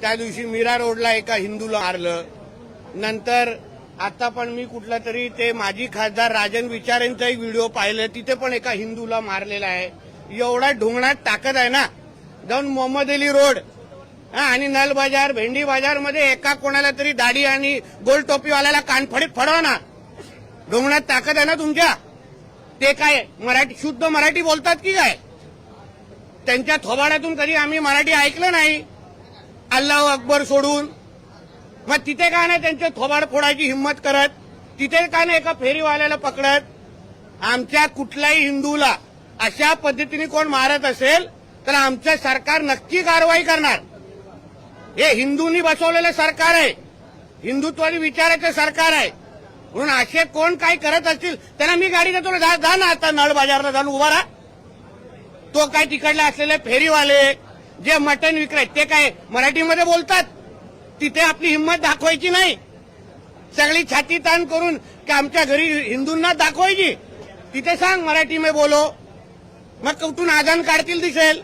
त्या दिवशी मीरा रोडला एका हिंदूला मारलं. नंतर आता पण मी कुठला तरी ते माजी खासदार राजन विचारेंचा एक व्हिडिओ पाहिलं. तिथे पण एका हिंदूला मारलेला आहे. एवढा ढोंगणात ताकद आहे ना. जाऊन मोहम्मद अली रोड आणि नल बाजार भेंडी बाजारमध्ये एका कोणाला तरी दाढी आणि गोल टोपीवाल्याला कानफडीत फडवा ना. ढोंगणात ताकद आहे ना तुमच्या? ते काय मराठी शुद्ध मराठी बोलतात की काय? त्यांच्या थोबाड्यातून कधी आम्ही मराठी ऐकलं नाही. अल्लाह अकबर सोडून. मग तिथे का नाही त्यांचे थोबाड फोडायची हिंमत करत? तिथे का नाही एका फेरीवाल्याला पकडत? आमच्या कुठल्याही हिंदूला अशा पद्धतीने कोण मारत असेल तर आमचं सरकार नक्की कारवाई करणार. हे हिंदूंनी बसवलेलं सरकार आहे. हिंदुत्वादी विचाराचं सरकार आहे. म्हणून असे कोण काय करत असतील त्यांना मी गाडी देतो जा जा ना आता नळ बाजारला जाऊन उभा राहा. तो काय तिकडले असलेले फेरीवाले जे मटण विक्रेत ते काय मराठीमध्ये बोलतात? तिथे आपली हिंमत दाखवायची नाही. सगळी छाती ताण करून की आमच्या घरी हिंदूंना दाखवायची. तिथे सांग मराठी मे बोलो. मग कुठून आदान काढतील दिसेल?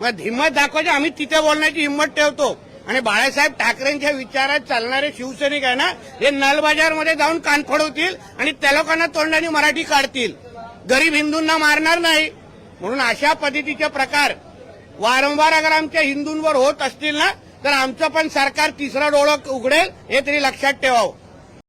मग हिंमत दाखवायची आम्ही तिथे बोलण्याची हिंमत ठेवतो. आणि बाळासाहेब ठाकरेंच्या विचारात चालणारे शिवसैनिक आहे ना हे नलबाजारमध्ये जाऊन कान फोडवतील आणि त्या लोकांना तोंडाने मराठी काढतील. गरीब हिंदूंना मारणार नाही. म्हणून अशा पद्धतीचे प्रकार वारंवार अगर आमच्या हिंदूंवर होत असतील ना तर आमचं पण सरकार तिसरा डोळं उघडेल हे तरी लक्षात ठेवावं.